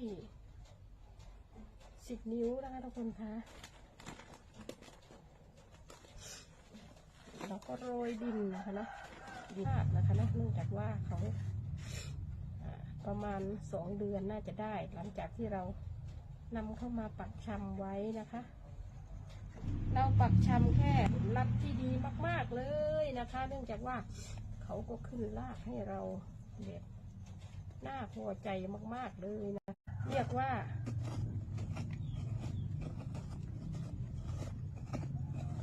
ที่สิบนิ้วนะคะทุกคนคะเราก็โรยดินนะคะเนาะดินราบนะคะเนาะเนื่องจากว่าเขาประมาณสองเดือนน่าจะได้ หลังจากที่เรานำเข้ามาปักชำไว้นะคะ เราปักชำแค่ผลลัพธ์ที่ดีมาก ๆเลยนะคะ เนื่องจากว่าเขาก็ขึ้นรากให้เราแบบน่าพอใจมาก ๆ เลยนะ เรียกว่า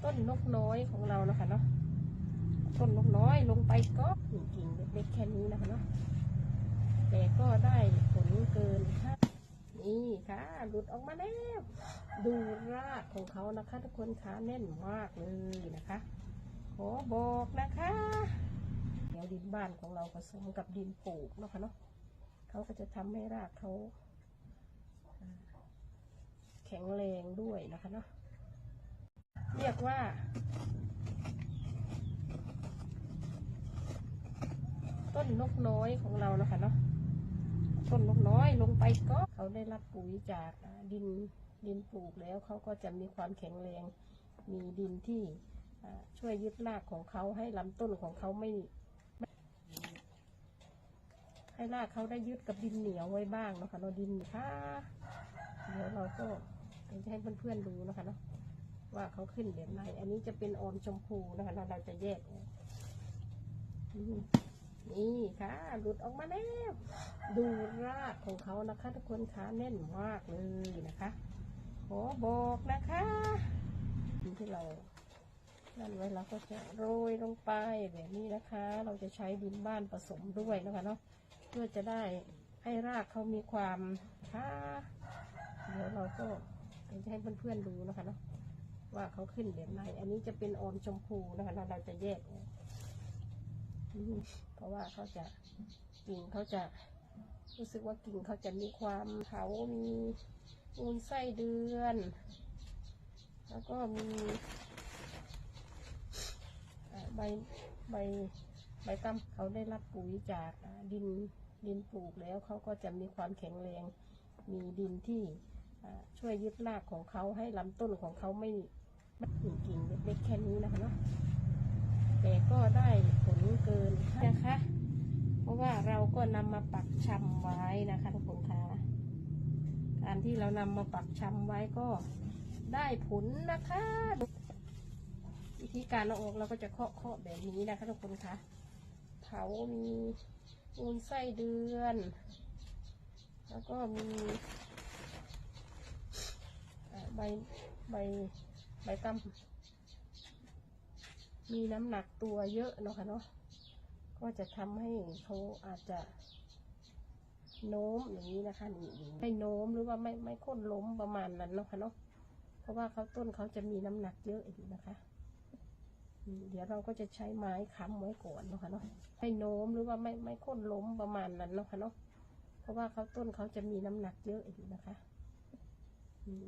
ต้นนกน้อยของเรานะคะเนาะต้นนกน้อยลงไปก็กิ่งเล็กๆแค่นี้นะคะเนาะแต่ก็ได้ผลเกินคาดนี่ค่ะ หลุดออกมาแล้วดูรากของเขานะคะ ทุกคนขาแน่นมากเลยนะคะ ขอบอกนะคะเดี๋ยวดินบ้านของเราผสมกับดินปลูกเนาะคะเนาะเขาก็จะทำให้รากเขา แข็งแรงด้วยนะคะเนาะเรียกว่า ต้นนกน้อยของเรานะคะเนาะต้นนกน้อยลงไปก็เขาได้รับปุ๋ยจากดินดินปลูกแล้วเขาก็จะมีความแข็งแรง มีดินที่ช่วยยึดรากของเขาให้ลำต้นของเขาไม่ ให้รากเขาได้ยึดกับดินเหนียวไว้บ้างนะคะเราดินค่ะเดี๋ยวเราก็ จะให้เพื่อนๆดูนะคะเนาะว่าเขาขึ้นแบบไหนอันนี้จะเป็นออมชมพูนะคะเราเราจะแยกนี่ค่ะหลุดออกมาแล้วดูรากของเขานะคะทุกคนขาแน่นมากเลยนะคะขอบอกนะคะที่เรานั่นไว้เราก็จะโรยลงไปแบบนี้นะคะ เราจะใช้ดินบ้านผสมด้วยนะคะเนาะเพื่อจะได้ให้รากเขามีความค่ะเดี๋ยวเราก็ จะให้เพื่อนๆดูนะคะเนาะว่าเขาขึ้นแบบไหนอันนี้จะเป็นออมชมพูนะคะเราเราจะแยกเพราะว่าเขาจะกิ่งเขาจะรู้สึกว่ากิ่งเขาจะมีความเขามีมูลไส้เดือน แล้วก็มีใบใบใบตั้มเขาได้รับปุ๋ยจากดินดินปลูกแล้วเขาก็จะมีความแข็งแรง มีดินที่ ช่วยยึดรากของเขาให้ลำต้นของเขาไม่ไม่กิ่งเล็กๆแค่นี้นะคะเนาะแต่ก็ได้ผลเกินนะคะ เพราะว่าเราก็นำมาปักชำไว้นะคะทุกคนคะการที่เรานำมาปักชำไว้ก็ได้ผลนะคะ วิธีการเอาออกเราก็จะเคาะเคาะแบบนี้นะคะทุกคนคะเผามีมูลไส้เดือน แล้วก็มี ใบใบใบตั้มมีน้ำหนักตัวเยอะเนาะค่ะเนาะก็จะทำให้เขาอาจจะโน้มอย่างนี้นะคะนี่ไม่โน้มหรือว่าไม่ไม่โค่นล้มประมาณนั้นเนาะค่ะเนาะเพราะว่าเขาต้นเขาจะมีน้ำหนักเยอะอีกนะคะ เดี๋ยวเราก็จะใช้ไม้ค้ำไว้ก่อนเนาะค่ะเนาะให้โน้มหรือว่าไม่ไม่โค่นล้มประมาณนั้นเนาะค่ะเนาะเพราะว่าเขาต้นเขาจะมีน้ำหนักเยอะอีกนะคะ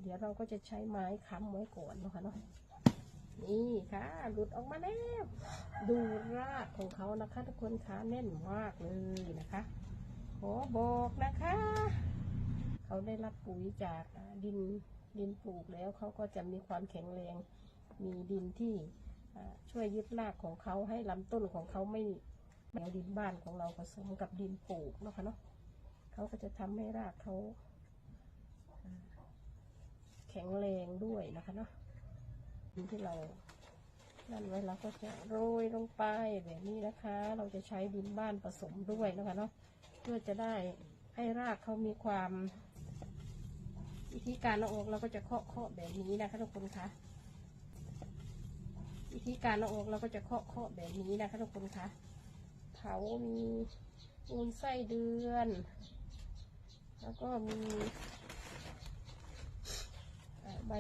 เดี๋ยวเราก็จะใช้ไม้ค้ำไว้ก่อนนะคะเนาะนี่ค่ะ หลุดออกมาแล้ว ดูรากของเขานะคะทุกคนขาแน่นมากเลยนะคะขอบอกนะคะ เขาได้รับปุ๋ยจากดินดินปลูกแล้วเขาก็จะมีความแข็งแรง มีดินที่ช่วยยึดรากของเขาให้ลำต้นของเขาไม่ไม่เอาดินบ้านของเราผสมกับดินปลูกนะคะเนาะเขาก็จะทำให้รากเขา ข็งแรงด้วยนะคะเนาะดินที่เรานั่นไว้เราก็จะโรยลงไปแบบนี้นะคะ เราจะใช้ดินบ้านผสมด้วยนะคะเนาะเพื่อจะได้ให้รากเขามีความวิธีการเอาออกเราก็จะเคาะเคาะแบบนี้นะคะทุกคนคะวิธีการเอาออกเราก็จะเคาะเคาะแบบนี้นะคะทุกคนคะเผามีมูลไส้เดือน แล้วก็มี ใบ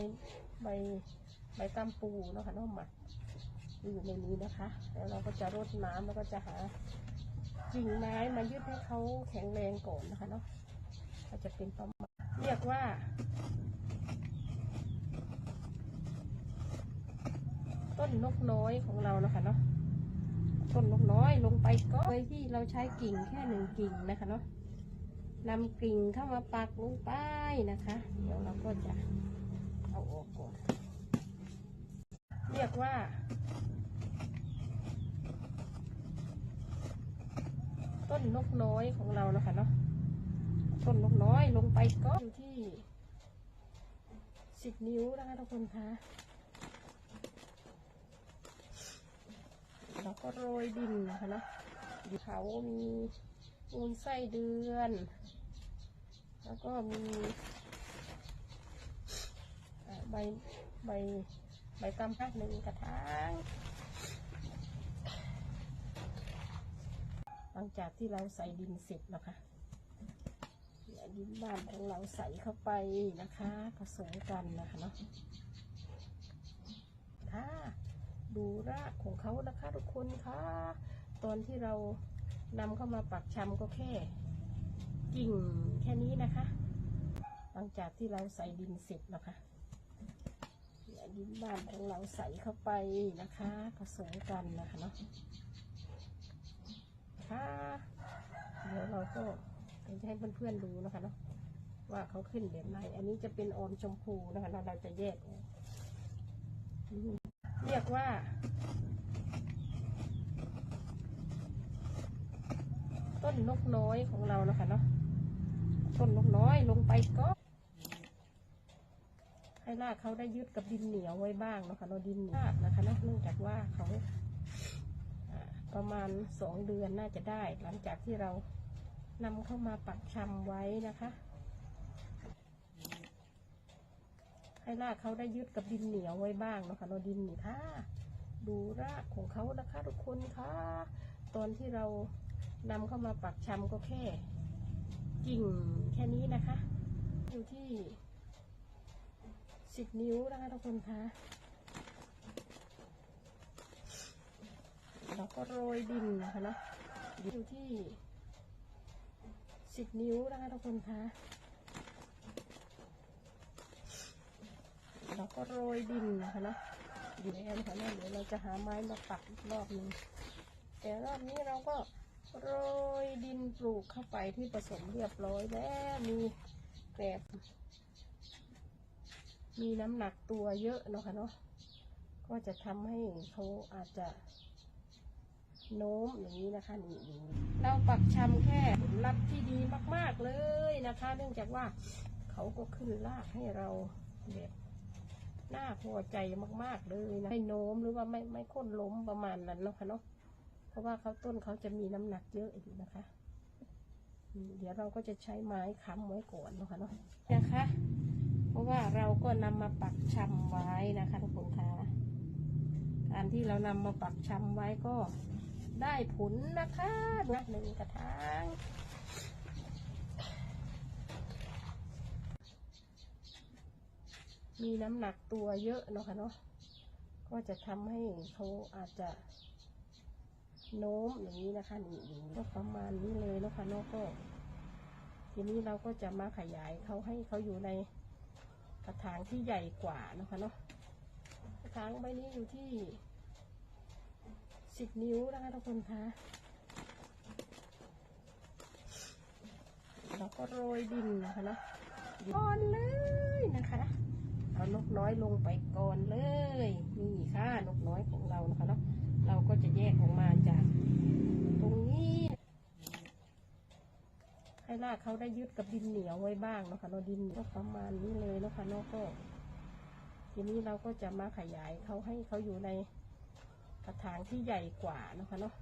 ใบใบตำปูนะคะน้องหมักอยู่ในนี้นะคะ แล้วเราก็จะรดน้ำแล้วก็จะหากิ่งไม้มายึดให้เขาแข็งแรงก่อนนะคะเนาะก็จะเป็นประมาณเรียกว่าต้นนกน้อยของเรานะคะเนาะต้นนกน้อยลงไปก็โดยที่เราใช้กิ่งแค่หนึ่งกิ่งนะคะเนาะนำกิ่งเข้ามาปักลงไปนะคะ เดี๋ยวเราก็จะ เอาออกก่อน เรียกว่า ต้นนกน้อยของเรานะคะเนาะต้นนกน้อยลงไปก็อยู่ที่สิบนิ้วนะคะทุกคนคะเราก็โรยดินนะคะเนาะเขามีมูลไส้เดือน แล้วก็มี ใบใบใบกำพักหนึ่งกระถางหลังจากที่เราใส่ดินเสร็จแล้วค่ะดินบ้านของเราใส่เข้าไปนะคะผสมกันนะคะเนาะค่ะดูรากของเขานะคะทุกคนคะตอนที่เรานำเข้ามาปักชำก็แค่กิ่งแค่นี้นะคะ หลังจากที่เราใส่ดินเสร็จแล้วค่ะ ยดินบ้านของเราใส่เข้าไปนะคะ ผสมกันนะคะเนาะค่ะเดี๋ยวเราก็จะให้เพื่อนๆดูนะคะเนาะว่าเขาขึ้นแบบไหนอันนี้จะเป็นออมชมพูนะคะเราจะแยกเรียกว่าต้นนกน้อยของเรานะคะเนาะต้นนกน้อยลงไปก็ ให้รากเขาได้ยึดกับดินเหนียวไว้บ้างนะคะเราดินรากนะคะนะเนื่องจากว่าเขาประมาณสองเดือนน่าจะได้ หลังจากที่เรานำเข้ามาปักชำไว้นะคะ ให้รากเขาได้ยึดกับดินเหนียวไว้บ้างนะคะเราดินนี่ค่ะดูรากของเขานะคะทุกคนค่ะตอนที่เรานำเข้ามาปักชำก็แค่กิ่งแค่นี้นะคะ อยู่ที่ สิบนิ้วนะคะทุกคนคะเราก็โรยดินนะคะเนาะอยู่ที่สิบนิ้วนะคะทุกคนคะเราก็โรยดินนะคะเนาะอยู่ในแอนค่ะเนาะเดี๋ยวเราจะหาไม้มาปักอีกรอบหนึงแต่รอบนี้เราก็โรยดินปลูกเข้าไปที่ผสมเรียบร้อยแล้วมีแกลบ มีน้ำหนักตัวเยอะเนาะค่ะเนาะก็จะทำให้เขาอาจจะโน้มอย่างนี้นะคะนี่เราปักชำแค่ผลลัพธ์ที่ดีมาก ๆเลยนะคะ เนื่องจากว่าเขาก็ขึ้นรากให้เราแบบน่าพอใจมาก ๆเลยนะไม่โน้มหรือว่าไม่ไม่โค่นล้มประมาณนั้นเนาะค่ะเนาะเพราะว่าเขาต้นเขาจะมีน้ำหนักเยอะอยู่นะคะ เดี๋ยวเราก็จะใช้ไม้ค้ำไว้ก่อนเนาะค่ะเนาะนะคะ ราะว่าเราก็นำมาปักชำไว้นะคะทุกคนคะการที่เรานำมาปักชำไว้ก็ได้ผลนะคะนะหนึ่งกระถางมีน้ำหนักตัวเยอะเนาะค่ะเนาะ ก็จะทำให้เขาอาจจะโน้มอย่างนี้นะคะนี่ก็ประมาณนี้เลยเนาะค่ะเนาะก็ ทีนี้เราก็จะมาขยายเขาให้เขาอยู่ใน ระถางที่ใหญ่กว่านะคะเนาะกระถางใบนี้อยู่ที่สิบนิ้วนะคะทุกคนคะเราก็โรยดินนะคะเนาะก่อนเลยนะคะเอานกน้อยลงไปก่อนเลยนี่ค่ะนกน้อยของเรานะคะเนาะเราก็จะแยกออกมาจากตรงนี้ ให้รากเขาได้ยึดกับดินเหนียวไว้บ้างนะคะเราดินก็ประมาณนี้เลยนะคะเนาะก็ ทีนี้เราก็จะมาขยายเขาให้เขาอยู่ในกระถางที่ใหญ่กว่านะคะเนาะ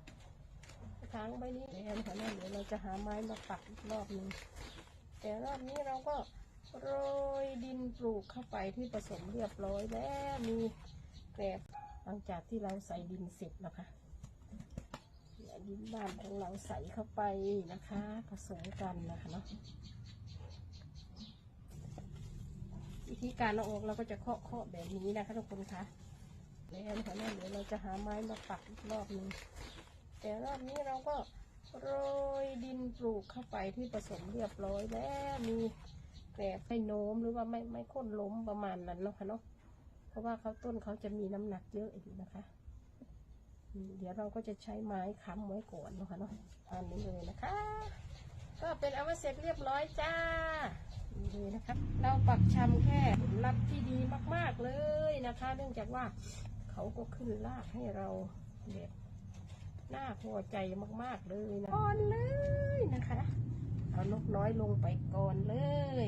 กระถางใบนี้แอนค่ะเนี่ยเดี๋ยวเราจะหาไม้มาปักรอบนึงแต่รอบนี้เราก็โรยดินปลูกเข้าไปที่ผสมเรียบร้อยแล้วมีแกลบหลังจากที่เราใส่ดินเสร็จแล้วค่ะ ยดินบ้านของเราใส่เข้าไปนะคะ ผสมกันนะคะเนาะวิธีการเราออกเราก็จะเคาะเคาะแบบนี้นะคะทุกคนคะแล้วค่ะเนี่ยเดี๋ยวเราจะหาไม้มาปักอีกรอบนึงแต่รอบนี้เราก็โรยดินปลูกเข้าไปที่ผสมเรียบร้อยแล้วมีแกลบให้โน้มหรือว่าไม่ไม่ค่นล้มประมาณนั้นเนาะค่ะเนาะเพราะว่าเขาต้นเขาจะมีน้ำหนักเยอะอยู่นะคะ เดี๋ยวเราก็จะใช้ไม้ค้ำไว้ก่อนนะคะเนาะอันนี้เลยนะคะ ก็เป็นเอาไว้เสร็จเรียบร้อยจ้าดีนะคะเราปักชำแค่ผลลัพธ์ที่ดีมากๆเลยนะคะ เนื่องจากว่าเขาก็ขึ้นรากให้เราแบบน่าพอใจมากๆเลยนะก่อนเลยนะคะ เอานกน้อยลงไปก่อนเลย